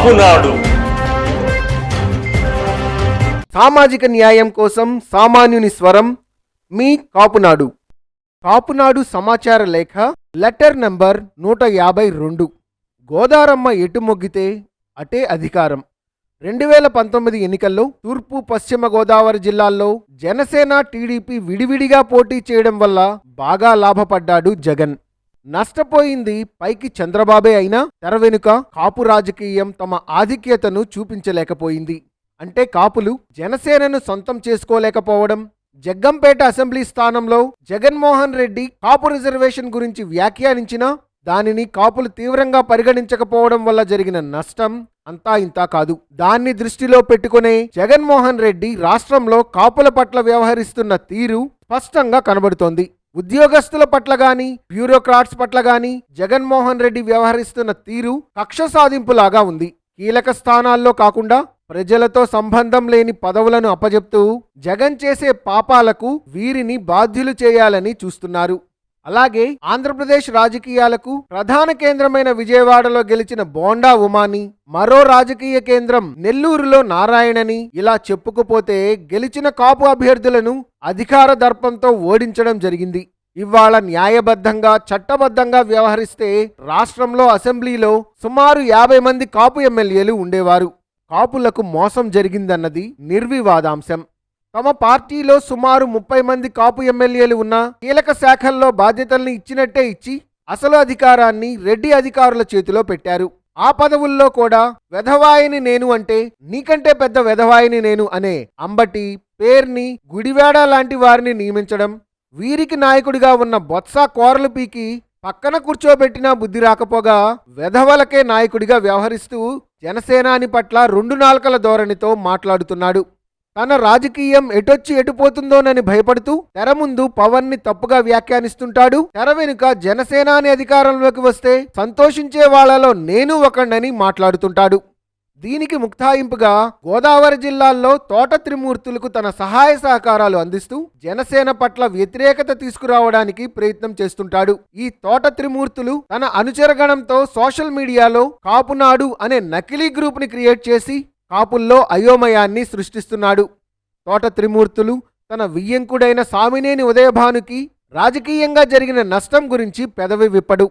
కాపునాడు సామాజిక న్యాయం కోసం సామాన్యుని స్వరం మీ కాపునాడు. కాపునాడు సమాచార లేఖ లెటర్ నంబర్ నూట యాభై రెండు. గోదారమ్మ ఎటు మొగ్గితే అటే అధికారం. రెండు వేల పంతొమ్మిది ఎన్నికల్లో తూర్పు పశ్చిమ గోదావరి జిల్లాల్లో జనసేన టీడీపీ విడివిడిగా పోటీ చేయడం వల్ల బాగా లాభపడ్డాడు జగన్. నష్టపోయింది పైకి చంద్రబాబే అయినా తెర వెనుక కాపు రాజకీయం తమ ఆధిక్యతను చూపించలేకపోయింది. అంటే కాపులు జనసేనను సొంతం చేసుకోలేకపోవడం జగ్గంపేట అసెంబ్లీ స్థానంలో జగన్మోహన్ రెడ్డి కాపు రిజర్వేషన్ గురించి వ్యాఖ్యానించినా దానిని కాపులు తీవ్రంగా పరిగణించకపోవడం వల్ల జరిగిన నష్టం అంతా ఇంతా కాదు. దాన్ని దృష్టిలో పెట్టుకునే జగన్మోహన్ రెడ్డి రాష్ట్రంలో కాపుల పట్ల వ్యవహరిస్తున్న తీరు స్పష్టంగా కనబడుతోంది. ఉద్యోగస్తుల పట్ల గాని బ్యూరోక్రాట్స్ పట్ల గాని జగన్మోహన్ రెడ్డి వ్యవహరిస్తున్న తీరు కక్ష సాధింపులాగా ఉంది. కీలక స్థానాల్లో కాకుండా ప్రజలతో సంబంధం లేని పదవులను అప్పజెప్తూ జగన్ చేసే పాపాలకు వీరిని బాధ్యులు చేయాలని చూస్తున్నారు. అలాగే ఆంధ్రప్రదేశ్ రాజకీయాలకు ప్రధాన కేంద్రమైన విజయవాడలో గెలిచిన బోండా ఉమాని మరో రాజకీయ కేంద్రం నెల్లూరులో నారాయణని ఇలా చెప్పుకుపోతే గెలిచిన కాపు అభ్యర్థులను అధికార దర్పంతో ఓడించడం జరిగింది. ఇవాళ న్యాయబద్ధంగా చట్టబద్ధంగా వ్యవహరిస్తే రాష్ట్రంలో అసెంబ్లీలో సుమారు యాభై మంది కాపు ఎమ్మెల్యేలు ఉండేవారు. కాపులకు మోసం జరిగిందన్నది నిర్వివాదాంశం. తమ పార్టీలో సుమారు ముప్పై మంది కాపు ఎమ్మెల్యేలు ఉన్న కీలక శాఖల్లో బాధ్యతల్ని ఇచ్చినట్టే ఇచ్చి అసలు అధికారాన్ని రెడ్డి అధికారుల చేతిలో పెట్టారు. ఆ పదవుల్లో కూడా వెధవాయిని నేను అంటే నీకంటే పెద్ద వెధవాయిని నేను అనే అంబటి పేర్ని గుడివాడ లాంటి వారిని నియమించడం వీరికి నాయకుడిగా ఉన్న బొత్స కోరలు పీకి పక్కన కూర్చోబెట్టినా బుద్ధి రాకపోగా వెధవలకే నాయకుడిగా వ్యవహరిస్తూ జనసేనాని పట్ల రెండు నాల్కల ధోరణితో మాట్లాడుతున్నాడు. తన రాజకీయం ఎటొచ్చి ఎటుపోతుందోనని భయపడుతూ తెర ముందు పవన్ని తప్పుగా వ్యాఖ్యానిస్తుంటాడు. తెర వెనుక జనసేనాని అధికారంలోకి వస్తే సంతోషించే వాళ్ళలో నేను ఒకండని మాట్లాడుతుంటాడు. దీనికి ముక్తాయింపుగా గోదావరి జిల్లాల్లో తోట త్రిమూర్తులకు తన సహాయ సహకారాలు అందిస్తూ జనసేన పట్ల వ్యతిరేకత తీసుకురావడానికి ప్రయత్నం చేస్తుంటాడు. ఈ తోట త్రిమూర్తులు తన అనుచరగణంతో సోషల్ మీడియాలో కాపునాడు అనే నకిలీ గ్రూప్ని క్రియేట్ చేసి కాపుల్లో అయోమయాన్ని సృష్టిస్తున్నాడు. తోట త్రిమూర్తులు తన వియ్యంకుడైన సామినేని ఉదయభానుకి రాజకీయంగా జరిగిన నష్టం గురించి పెదవి విప్పడు.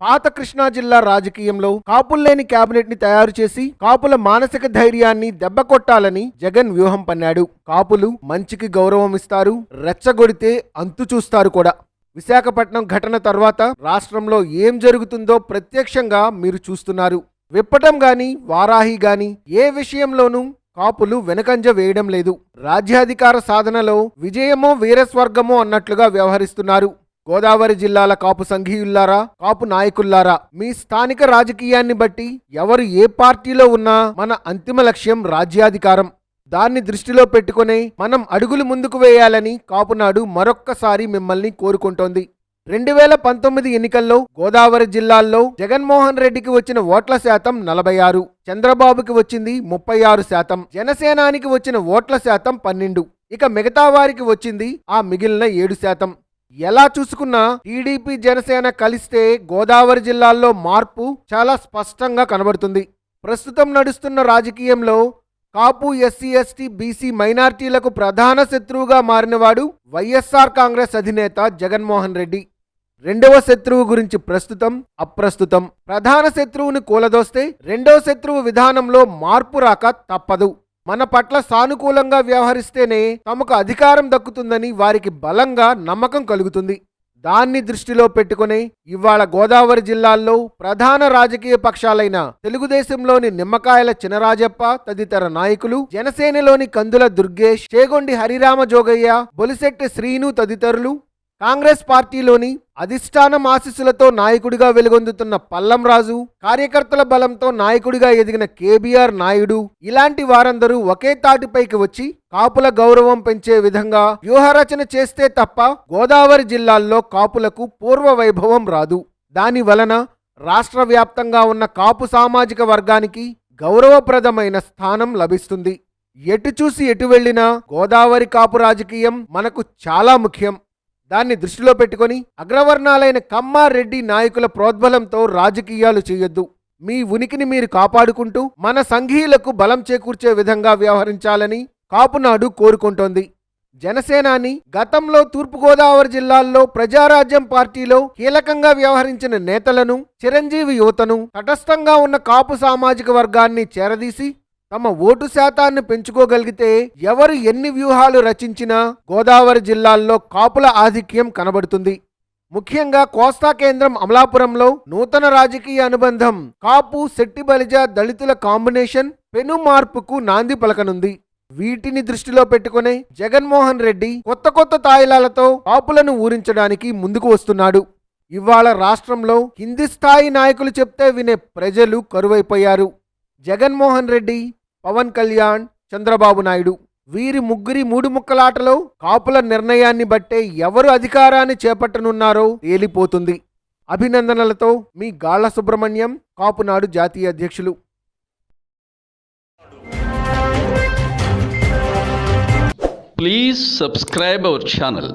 పాత కృష్ణా జిల్లా రాజకీయంలో కాపుల్లేని కేబినెట్ని తయారు చేసి కాపుల మానసిక ధైర్యాన్ని దెబ్బకొట్టాలని జగన్ వ్యూహం పన్నాడు. కాపులు మంచికి గౌరవం ఇస్తారు రెచ్చగొడితే అంతు చూస్తారు కూడా. విశాఖపట్నం ఘటన తర్వాత రాష్ట్రంలో ఏం జరుగుతుందో ప్రత్యక్షంగా మీరు చూస్తున్నారు. విప్పటం గాని వారాహి గాని ఏ విషయంలోనూ కాపులు వెనకంజ వేయడం లేదు. రాజ్యాధికార సాధనలో విజయమో వీరస్వర్గమో అన్నట్లుగా వ్యవహరిస్తున్నారు. గోదావరి జిల్లాల కాపు సంఘీయుల్లారా కాపు నాయకుల్లారా మీ స్థానిక రాజకీయాన్ని బట్టి ఎవరు ఏ పార్టీలో ఉన్నా మన అంతిమ లక్ష్యం రాజ్యాధికారం. దాన్ని దృష్టిలో పెట్టుకునే మనం అడుగులు ముందుకు వేయాలని కాపునాడు మరొక్కసారి మిమ్మల్ని కోరుకుంటోంది. రెండు వేల పంతొమ్మిది ఎన్నికల్లో గోదావరి జిల్లాల్లో జగన్మోహన్ రెడ్డికి వచ్చిన ఓట్ల శాతం నలభై ఆరు చంద్రబాబుకి వచ్చింది ముప్పై ఆరు శాతం జనసేనానికి వచ్చిన ఓట్ల శాతం పన్నెండు. ఇక మిగతా వారికి వచ్చింది ఆ మిగిలిన ఏడు శాతం. ఎలా చూసుకున్నా టీడీపీ జనసేన కలిస్తే గోదావరి జిల్లాల్లో మార్పు చాలా స్పష్టంగా కనబడుతుంది. ప్రస్తుతం నడుస్తున్న రాజకీయంలో కాపు ఎస్సీ ఎస్టీ బీసీ మైనార్టీలకు ప్రధాన శత్రువుగా మారినవాడు వైఎస్ఆర్ కాంగ్రెస్ అధినేత జగన్మోహన్ రెడ్డి. రెండవ శత్రువు గురించి ప్రస్తుతం అప్రస్తుతం ప్రధాన శత్రువుని కూలదోస్తే రెండవ శత్రువు విధానంలో మార్పు రాక తప్పదు. మన పట్ల సానుకూలంగా వ్యవహరిస్తేనే తమకు అధికారం దక్కుతుందని వారికి బలంగా నమ్మకం కలుగుతుంది. దాన్ని దృష్టిలో పెట్టుకుని ఇవాళ గోదావరి జిల్లాల్లో ప్రధాన రాజకీయ పక్షాలైన తెలుగుదేశంలోని నిమ్మకాయల చినరాజప్ప తదితర నాయకులు జనసేనలోని కందుల దుర్గేష్ చేగొండి హరిరామ జోగయ్య బొలిశెట్టి శ్రీను తదితరులు కాంగ్రెస్ పార్టీలోని అధిష్టానం ఆశీస్సులతో నాయకుడిగా వెలుగొందుతున్న పల్లం రాజు కార్యకర్తల బలంతో నాయకుడిగా ఎదిగిన కేబీఆర్ నాయుడు ఇలాంటి వారందరూ ఒకే తాటిపైకి వచ్చి కాపుల గౌరవం పెంచే విధంగా వ్యూహరచన చేస్తే తప్ప గోదావరి జిల్లాల్లో కాపులకు పూర్వ వైభవం రాదు. దాని వలన రాష్ట్ర వ్యాప్తంగా ఉన్న కాపు సామాజిక వర్గానికి గౌరవప్రదమైన స్థానం లభిస్తుంది. ఎటు చూసి ఎటు వెళ్ళినా గోదావరి కాపు రాజకీయం మనకు చాలా ముఖ్యం. దాన్ని దృష్టిలో పెట్టుకొని అగ్రవర్ణాలైన కమ్మారెడ్డి నాయకుల ప్రోద్బలంతో రాజకీయాలు చేయొద్దు. మీ ఉనికిని మీరు కాపాడుకుంటూ మన సంఘీయులకు బలం చేకూర్చే విధంగా వ్యవహరించాలని కాపునాడు కోరుకుంటోంది. జనసేనాని గతంలో తూర్పుగోదావరి జిల్లాల్లో ప్రజారాజ్యం పార్టీలో కీలకంగా వ్యవహరించిన నేతలను చిరంజీవి యువతను తటస్థంగా ఉన్న కాపు సామాజిక వర్గాన్ని చేరదీసి తమ ఓటు శాతాన్ని పెంచుకోగలిగితే ఎవరు ఎన్ని వ్యూహాలు రచించినా గోదావరి జిల్లాల్లో కాపుల ఆధిక్యం కనబడుతుంది. ముఖ్యంగా కోస్తా కేంద్రం అమలాపురంలో నూతన రాజకీయ అనుబంధం కాపు శెట్టి బలిజ దళితుల కాంబినేషన్ పెను మార్పుకు నాంది పలకనుంది. వీటిని దృష్టిలో పెట్టుకుని జగన్మోహన్ రెడ్డి కొత్త కొత్త తాయిలాలతో కాపులను ఊరించడానికి ముందుకు వస్తున్నాడు. ఇవాళ రాష్ట్రంలో కింది స్థాయి నాయకులు చెప్తే వినే ప్రజలు కరువైపోయారు. జగన్మోహన్ రెడ్డి పవన్ కళ్యాణ్ చంద్రబాబు నాయుడు. వీరి ముగ్గురి మూడు ముక్కలాటలో కాపుల నిర్ణయాన్ని బట్టే ఎవరు అధికారాన్ని చేపట్టనున్నారో తేలిపోతుంది. అభినందనలతో మీ గాళ్ళ సుబ్రహ్మణ్యం కాపునాడు జాతీయ అధ్యక్షులు. Please subscribe our channel